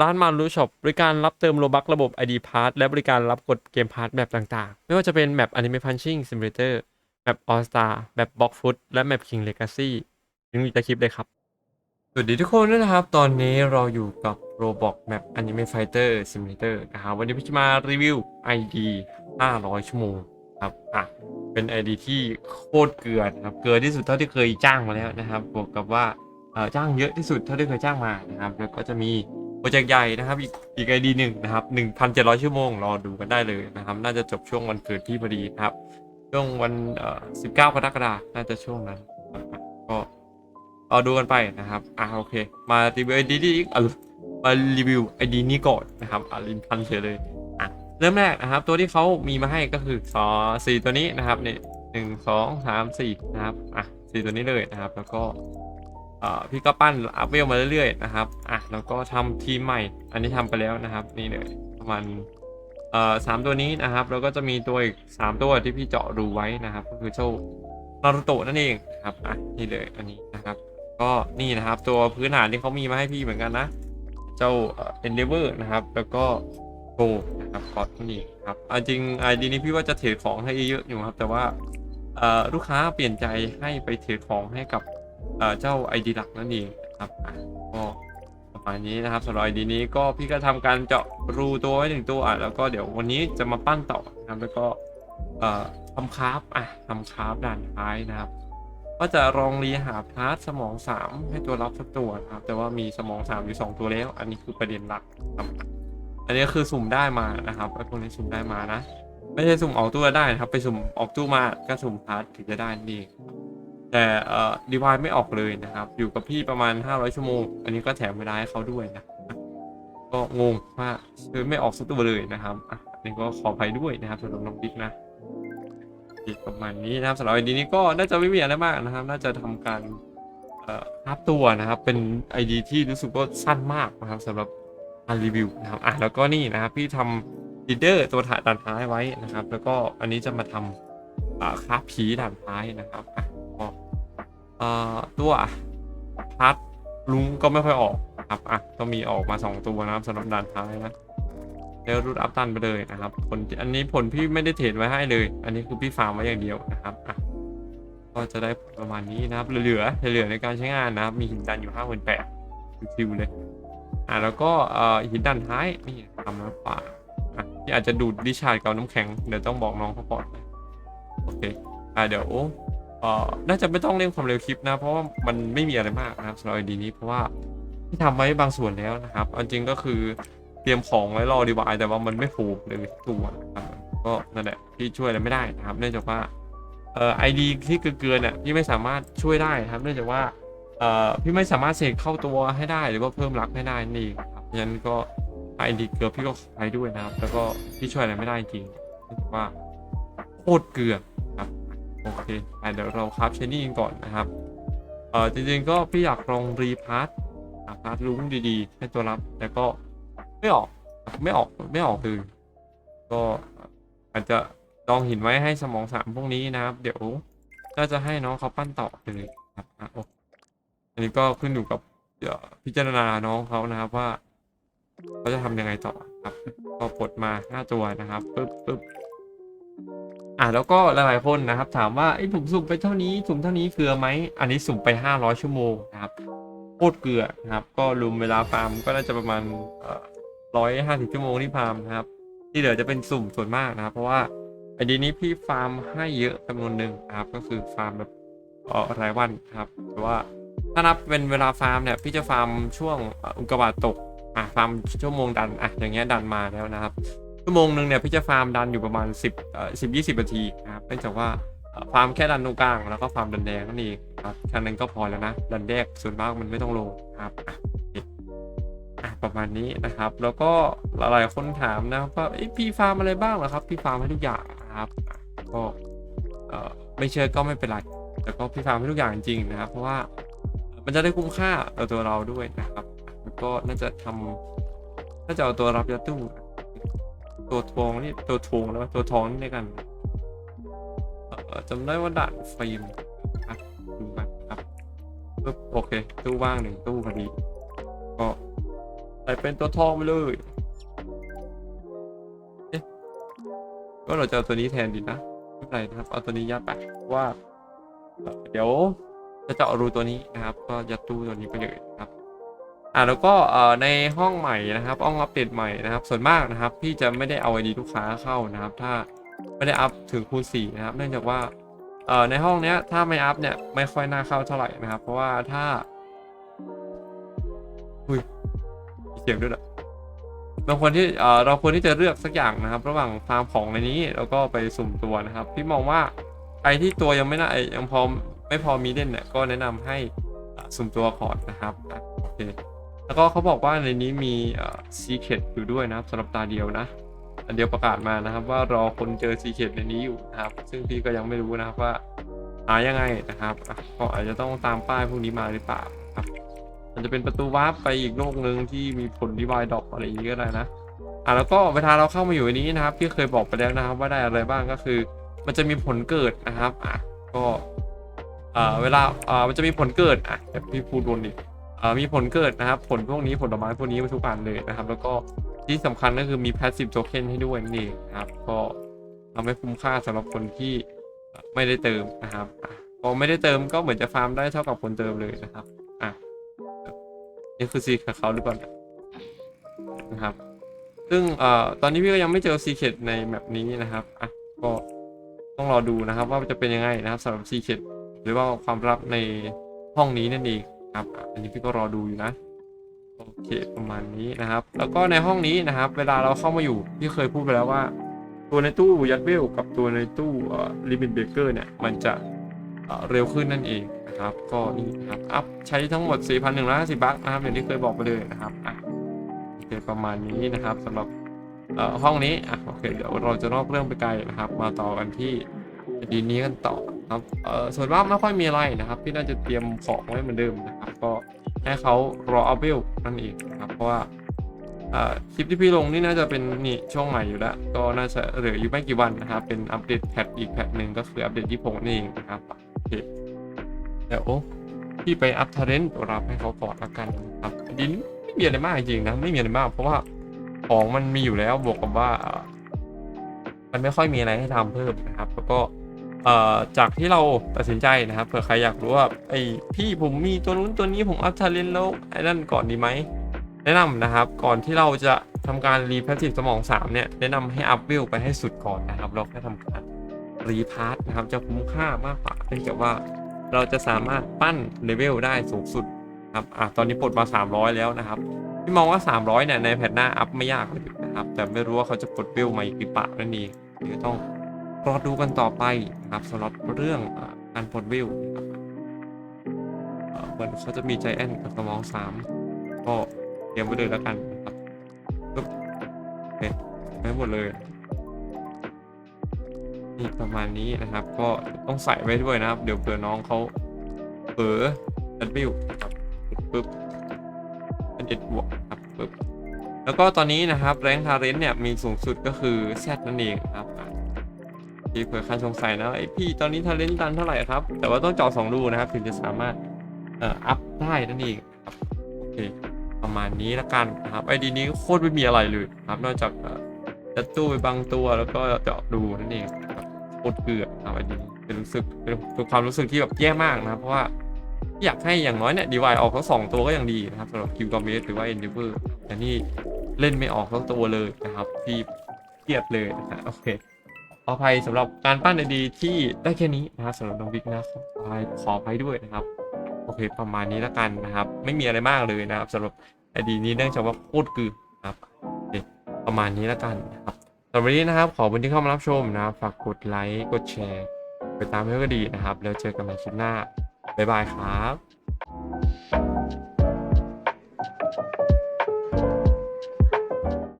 ร้านมารุช็อปบริการรับเติมโลบักระบบ ID Pass และบริการรับกดเกมพาร์ทแบบต่างๆ ไม่ว่าจะเป็นแมป Anime Punching Simulator แมป All Star แมป Block Foot และแมป King Legacy ลิงก์อยู่ใต้คลิปเลยครับ สวัสดีทุกคนนะครับ ตอนนี้เราอยู่กับ Roblox Map Anime Fighter Simulator นะครับวันนี้พี่จะมารีวิว ID 500 ชั่วโมงครับอะเป็น ID ที่โคตรเกลือนะครับเกลือที่สุดเท่าที่เคยจ้างมาแล้วนะครับบวกกับว่าจ้างเยอะที่สุดเท่าที่เคยจ้างมานะครับแล้วก็จะมี โปรเจกต์ใหญ่นะครับ อีกอีก ID หนึ่งนะครับ1,700ชั่วโมง รอดูกันได้เลยนะครับ น่าจะจบช่วงวันเกิดพี่พอดีนะครับ ช่วงวันเอ่อ19กรกฎาคมน่าจะช่วงนั้น ก็เอาดูกันไปนะครับอ่าโอเค มารีวิวไอดีนี้อะมารีวิวไอดีนี้ก่อนนะครับอ่าลินพันเฉยเลยอะเริ่มแรกนะครับ ตัวที่เขามีมาให้ก็คือสอสี่ตัวนี้นะครับนี่หนึ่งสองสามสี่นะครับอะสี่ตัวนี้เลยนะครับ แล้วก็ พี่ก็ปั้นอัพเวลมาเรื่อยๆนะครับอะแล้วก็ทำทีมใหม่ อันนี้ทำไปแล้วนะครับ นี่เลยประมาณเอ่อสามตัวนี้นะครับ แล้วก็จะมีตัวอีกสามตัวที่พี่เจาะรูไว้นะครับ ก็คือเจ้านารูโตะนั่นเองนะครับอะนี่เลยอันนี้นะครับ ก็นี่นะครับ ตัวพื้นฐานที่เขามีมาให้พี่เหมือนกันนะ เจ้าเอ็นเดเวอร์นะครับ แล้วก็โกนะครับกอดนี่ครับจริงไอดีนี้พี่ว่าจะเทรดของให้เยอะอยู่ครับ แต่ว่าลูกค้าเปลี่ยนใจให้ไปเทรดของให้กับ เออเจ้าไอดีหลักนั่นเองนะครับก็ประมาณนี้นะครับสำหรับไอดีนี้ก็พี่ก็ทำการเจาะรูตัวไว้หนึ่งตัวอะแล้วก็เดี๋ยววันนี้จะมาปั้นต่อนะครับแล้วก็ทำคราฟอะทำคราฟด่านท้ายนะครับก็จะลองรีหาพาร์ทสมอง 3 ให้ตัวรับสักตัวนะครับแต่ว่ามีสมอง 3 อยู่ 2 ตัวแล้ว อันนี้คือประเด็นหลักครับอันนี้คือสุ่มได้มานะครับไอ้พวกนี้สุ่มได้มานะ ไม่ใช่สุ่มออกตู้ได้นะครับ ไปสุ่มออกตู้มาก็สุ่มพาร์ทถึงจะได้นี่ แต่เอ่อดีวายไม่ออกเลยนะครับ อยู่กับพี่ประมาณ 500 ชั่วโมง อันนี้ก็แถมเวลาให้เขาด้วยนะ ก็งงว่าคือไม่ออกสักตัวเลยนะครับอะอันนี้ก็ขออภัยด้วยนะครับสำหรับน้องบิ๊กนะประมาณนี้นะครับสำหรับไอดีนี้ก็น่าจะไม่มีอะไรมากนะครับ น่าจะทำการเอ่ออัพตัวนะครับ เป็นไอดีที่รู้สึกว่าสั้นมากนะครับสำหรับการรีวิวนะครับอะแล้วก็นี่นะครับพี่ทำลีเดอร์ตัวถ่ายด่านท้ายไว้นะครับ แล้วก็อันนี้จะมาทำอ่าคราฟผีด่านท้ายนะครับอะ เอ่อตัวพัดลุงก็ไม่ค่อยออกครับอะก็มีออกมาสองตัวนะครับสำหรับด่านท้ายนะแล้วรูดอัพตันไปเลยนะครับผลอันนี้ผลพี่ไม่ได้เทรดไว้ให้เลย อันนี้คือพี่ฟาร์มไว้อย่างเดียวนะครับอะก็จะได้ผลประมาณนี้นะครับ เหลือเหลือในการใช้งานนะครับ มีหินดันอยู่ห้าหมื่นแปดชิวๆเลย อะแล้วก็เอ่อหินดันท้ายนี่ทำน้ำป่าอะที่อาจจะดูดดิชาร์ดกับน้ำแข็งเดี๋ยวต้องบอกน้องเขาก่อนโอเคอะเดี๋ยว เอ่อน่าจะไม่ต้องเร่งความเร็วคลิปนะ เพราะว่ามันไม่มีอะไรมากนะครับสำหรับไอดีนี้เพราะว่าที่ทำไว้บางส่วนแล้วนะครับเอาจริงก็คือเตรียมของไว้รอดีวายแต่ว่ามันไม่ผูกเลยตัวนะครับก็นั่นแหละพี่ช่วยอะไรไม่ได้นะครับ เนื่องจากว่าเอ่อไอดีที่เกลือเนี่ยพี่ไม่สามารถช่วยได้นะครับ เนื่องจากว่าเอ่อพี่ไม่สามารถเสกเข้าตัวให้ได้หรือว่าเพิ่มรักให้ได้นี่เองครับฉะนั้นก็ไอดีเกลือพี่ก็ขอใช้ด้วยนะครับ แล้วก็พี่ช่วยอะไรไม่ได้จริงเนื่องจากว่าโคตรเกลือ โอเคเดี๋ยวเราครับเชนนี่กันก่อนนะครับ เออจริงๆก็พี่อยากลองรีพาร์ทหาพาร์ทลุงดีๆ ให้ตัวรับ แต่ก็ไม่ออกไม่ออกไม่ออกคือ ก็อาจจะลองหินไว้ให้สมองสามพวกนี้นะครับ เดี๋ยวก็จะให้น้องเขาปั้นต่อเลยครับอะโออันนี้ก็ขึ้นอยู่กับพิจารณาน้องเขานะครับว่าเขาจะทำยังไงต่อครับก็กดมาห้าตัวนะครับปึ๊บปึ๊บ อะแล้วก็หลายๆคนนะครับ ถามว่าไอ้ผมสุ่มไปเท่านี้สุ่มเท่านี้เกลือไหมอันนี้สุ่มไปห้าร้อยชั่วโมงนะครับโคตรเกลือนะครับ ก็รวมเวลาฟาร์มก็น่าจะประมาณร้อยห้าสิบชั่วโมงที่ฟาร์มนะครับ ที่เหลือจะเป็นสุ่มส่วนมากนะครับ เพราะว่าไอดีนี้พี่ฟาร์มให้เยอะจำนวนหนึ่งนะครับ ก็คือฟาร์มแบบออรายวันครับแต่ว่าถ้านับเป็นเวลาฟาร์มเนี่ยพี่จะฟาร์มช่วงอุกกาบาตตกอะฟาร์มชั่วโมงดันอะอย่างเงี้ยดันมาแล้วนะครับ ชั่วโมงหนึ่งเนี่ยพี่จะฟาร์มดันอยู่ประมาณ 10เอ่อ10 20นาทีนะครับเนื่องจากว่าเอ่อฟาร์มแค่ดันตรงกลางแล้วก็ฟาร์มดันแดงนั่นเองครับแค่นั้นก็พอแล้วนะ ดันแดกส่วนมากมันไม่ต้องลงครับอะอะประมาณนี้นะครับ แล้วก็หลายๆคนถามนะครับว่าเอ้ยพี่ฟาร์มอะไรบ้างเหรอครับ พี่ฟาร์มให้ทุกอย่างนะครับอะก็เอ่อไม่เชื่อก็ไม่เป็นไร แต่ก็พี่ฟาร์มให้ทุกอย่างจริงๆนะครับ เพราะว่ามันจะได้คุ้มค่าต่อตัวเราด้วยนะครับแล้วก็น่าจะทำน่าจะเอาตัวรับยาตู้ ตัวทองนี่ตัวทองแล้วตัวทองนี่ด้วยกันเออจำได้ว่าด่านฟิล์มอะดูกันครับปึ๊บโอเค ตู้ว่างหนึ่งตู้พอดี ก็หส่เป็นตัวทองไปเลยเอ๊ะก็เราจะเอาตัวนี้แทนดีนะไม่เป็นไรนะครับ เอาตัวนี้ยัดไปะว่า เดี๋ยวจะเจาะรูตัวนี้นะครับ ก็ยัดตู้ตัวนี้ไปเลย อ่าแล้วก็เอ่อในห้องใหม่นะครับห้องอัปเดตใหม่นะครับ ส่วนมากนะครับพี่จะไม่ได้เอาไอดีลูกค้าเข้านะครับ ถ้าไม่ได้อัพถึงคูณ4นะครับ เนื่องจากว่าเอ่อในห้องเนี้ยถ้าไม่อัพเนี่ยไม่ค่อยน่าเข้าเท่าไหร่นะครับ เพราะว่าถ้าอุ้ยเสียงด้วยเหรอเราควรที่เอ่อเราควรที่จะเลือกสักอย่างนะครับ ระหว่างฟาร์มของในนี้แล้วก็ไปสุ่มตัวนะครับ พี่มองว่าใครที่ตัวยังไม่น่ายังพอไม่พอมีเล่นเนี่ยก็แนะนำให้สุ่มตัวก่อนนะครับโอเค แล้วก็เขาบอกว่าในนี้มีซีเคดอยู่ด้วยนะครับสำหรับตาเดียวนะอันเดียวประกาศมานะครับ ว่ารอคนเจอซีเคดในนี้อยู่นะครับ ซึ่งพี่ก็ยังไม่รู้นะครับว่าหายังไงนะครับก็อาจจะต้องตามป้ายพวกนี้มาหรือเปล่าครับมันจะเป็นประตูวาร์ปไปอีกโลกหนึ่งที่มีผลดีวายดอกอะไรอย่างนี้ก็ได้นะอะแล้วก็เวลาเราเข้ามาอยู่ในนี้นะครับพี่เคยบอกไปแล้วนะครับ ว่าได้อะไรบ้างก็คือ มันจะมีผลเกิดนะครับอะก็เอ่อเวลาอ่อมันจะมีผลเกิดอะพี่พูดวนอีก มีผลเกิดนะครับ ผลพวกนี้ผลไม้พวกนี้ทุกอันเลยนะครับ แล้วก็ที่สำคัญก็คือมี passive token ให้ด้วยนั่นเองนะครับ ก็ทำให้คุ้มค่าสำหรับคนที่ไม่ได้เติมนะครับพอไม่ได้เติมก็เหมือนจะฟาร์มได้เท่ากับคนเติมเลยนะครับอะนี่คือซีของเขาหรือเปล่าเนี่ยนะครับ ซึ่งเอ่อตอนนี้พี่ก็ยังไม่เจอซีเคดในแมปนี้นะครับอะก็ต้องรอดูนะครับว่าจะเป็นยังไงนะครับสำหรับซีเคดหรือว่าความลับในห้องนี้นั่นเอง ครับ อันนี้พี่ก็รอดูอยู่นะ โอเคประมาณนี้นะครับ แล้วก็ในห้องนี้นะครับ เวลาเราเข้ามาอยู่พี่เคยพูดไปแล้วว่า ตัวในตู้ยัดเวลกับตัวในตู้ลิมิตเบเกอร์เนี่ย มันจะเร็วขึ้นนั่นเองนะครับ ก็นี่นะครับอัพใช้ทั้งหมด 4,150บัคนะครับอย่างที่เคยบอกไปเลยนะครับอะโอเคประมาณนี้นะครับสำหรับห้องนี้อะโอเคเดี๋ยวเราจะนอกเรื่องไปไกลนะครับ มาต่อกันที่ดีนี้กันต่อ ครับเอ่อส่วนมากไม่ค่อยมีอะไรนะครับ พี่น่าจะเตรียมของไว้เหมือนเดิมนะครับ ก็ให้เขารออัพเวลนั่นเองนะครับ เพราะว่าเอ่อคลิปที่พี่ลงนี่น่าจะเป็นนี่ช่วงใหม่อยู่แล้ว ก็น่าจะเหลืออยู่ไม่กี่วันนะครับ เป็นอัปเดตแพทอีกแพทหนึ่งก็คืออัปเดตที่ผมนี่เองนะครับโอเคเดี๋ยวพี่ไปอัพเทรนต์รับให้เขาก่อนละกันนะครับดินไม่มีอะไรมากจริงนะไม่มีอะไรมาก เพราะว่าของมันมีอยู่แล้วบวกกับว่า มันไม่ค่อยมีอะไรให้ทำเพิ่มนะครับ แล้วก็ จากที่เราตัดสินใจนะครับเผื่อใครอยากรู้ว่าไอ้พี่ผมมีตัวนู้นตัวนี้ผมอัพทาเลนแล้วไอ้นั่นก่อนดีไหมแนะนำนะครับก่อนที่เราจะทำการรีแพสซีฟสมอง 3 เนี่ย แนะนำให้อัพวิวไปให้สุดก่อนนะครับเราแค่ทำการรีพาร์ทนะครับจะคุ้มค่ามากกว่าเนื่องจากว่าเราจะสามารถปั้นเลเวลได้สูงสุดครับอะตอนนี้ปลดมา 300 แล้วนะครับพี่มองว่า 300เนี่ยในแพทหน้าอัพไม่ยากเลยนะครับแต่ไม่รู้ว่าเขาจะปลดวิวมาอีกหรือเปล่านั่นเองเดี๋ยวต้อง รอดูกันต่อไปนะครับสำหรับเรื่องอาการปลดวิวครับเหมือนเขาจะมีใจแอนกับสมองสามก็เตรียมไว้เลยแล้วกันนะครับปึ๊บโอเคไม่หมดเลยนี่ประมาณนี้นะครับ ก็ต้องใส่ไว้ด้วยนะครับ เดี๋ยวเผื่อน้องเขาเผลอดัดวิวนะครับปึ๊บเป็นเด็ดบวกครับปึ๊บแล้วก็ตอนนี้นะครับแรงทาเรนเนี่ยมีสูงสุดก็คือแซดนั่นเองครับ ที่เผื่อใครสงสัยนะไอพี่ตอนนี้ทาเลนตันเท่าไหร่ครับ แต่ว่าต้องเจาะสองรูนะครับ ถึงจะสามารถเอ่ออัพได้นั่นเองครับโอเค ประมาณนี้ละกันนะครับไอดีนี้โคตรไม่มีอะไรเลยครับ นอกจากเอ่อจะตู้ไปบางตัวแล้วก็เจาะดูนั่นเองครับโคตรเกลือครับไอดีนี้เป็นรู้สึกเป็นความรู้สึกที่แบบแย่มากนะครับเพราะว่าอยากให้อย่างน้อยเนี่ยดีวายออกทั้งสองตัวก็ยังดีนะครับสำหรับคิวกอมเมสหรือว่าเอ็นดิเวอร์แต่นี่เล่นไม่ออกทั้งตัวเลยนะครับพี่เครียดเลยนะฮะโอเค ขออภัยสำหรับการปั้นไอดีที่ได้แค่นี้นะครับสำหรับน้องบิ๊กนะขออภัยขอภัยด้วยนะครับโอเคประมาณนี้แล้วกันนะครับ ไม่มีอะไรมากเลยนะครับสำหรับไอดีนี้เนื่องจากว่าโคตรกึนะครับประมาณนี้แล้วกันนะครับสำหรับวันนี้นะครับ ขอบคุณที่เข้ามารับชมนะครับฝากกดไลค์กดแชร์ ไปตามเพื่อนก็ดีนะครับ แล้วเจอกันใหม่คลิปหน้าบ๊ายบายครับ